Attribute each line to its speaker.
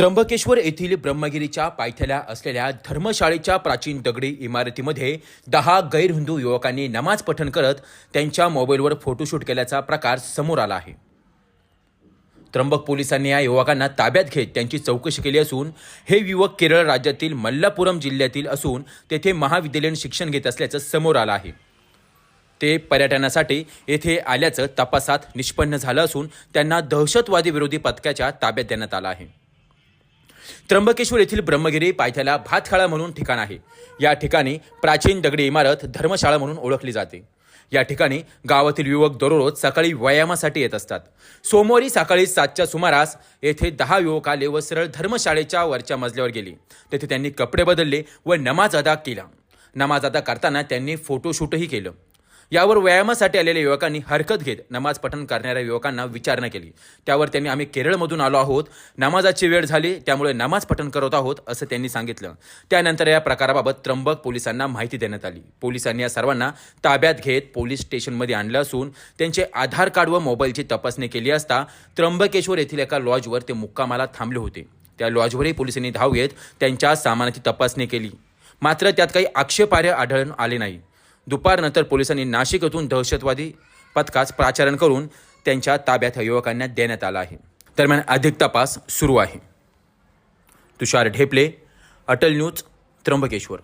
Speaker 1: त्र्यंबकेश्वर येथील ब्रह्मगिरीच्या पायथ्याला असलेल्या धर्मशाळेच्या प्राचीन दगडी इमारतीमध्ये दहा गैरहिंदू युवकांनी नमाज पठण करत त्यांच्या मोबाईलवर फोटोशूट केल्याचा प्रकार समोर आला आहे. त्र्यंबक पोलिसांनी या युवकांना ताब्यात घेत त्यांची चौकशी केली असून हे युवक केरळ राज्यातील मल्लापुरम जिल्ह्यातील असून तेथे महाविद्यालयीन शिक्षण घेत असल्याचं समोर आलं आहे. ते पर्यटनासाठी येथे आल्याचं तपासात निष्पन्न झालं असून त्यांना दहशतवादी विरोधी पथकाच्या ताब्यात देण्यात आलं आहे. त्र्यंबकेश्वर येथील ब्रह्मगिरी पायथ्याला भातखाळा म्हणून ठिकाण आहे. या ठिकाणी प्राचीन दगडी इमारत धर्मशाळा म्हणून ओळखली जाते. या ठिकाणी गावातील युवक दररोज सकाळी व्यायामासाठी येत असतात. सोमवारी सकाळी सातच्या सुमारास येथे दहा युवक आले व सरळ धर्मशाळेच्या वरच्या मजल्यावर गेले. तेथे त्यांनी कपडे बदलले व नमाज अदा केला. नमाज अदा करताना त्यांनी फोटोशूटही केलं. यावर व्यायामासाठी आलेल्या युवकांनी हरकत घेत नमाज पठण करणाऱ्या युवकांना विचारणा केली. त्यावर त्यांनी आम्ही केरळमधून आलो आहोत. नमाजाची वेळ झाली त्यामुळे नमाज पठण करत आहोत असं त्यांनी सांगितलं. त्यानंतर या प्रकाराबाबत त्र्यंबक पोलिसांना माहिती देण्यात आली. पोलिसांनी या सर्वांना ताब्यात घेत पोलीस स्टेशनमध्ये आणलं असून त्यांचे आधार कार्ड व मोबाईलची तपासणी केली असता त्र्यंबकेश्वर येथील एका लॉजवर ते मुक्कामाला थांबले होते. त्या लॉजवरही पोलिसांनी धाव घेत त्यांच्या सामानाची तपासणी केली. मात्र त्यात काही आक्षेपार्ह आढळून आले नाही. दुपारनंतर पोलिसांनी नाशिक येथून दहशतवादी पथकास प्राचारण करून त्यांच्या ताब्यात युवकांना देण्यात आला आहे. दरम्यान अधिक तपास सुरू आहे. तुषार ढेपले अटल न्यूज त्र्यंबकेश्वर.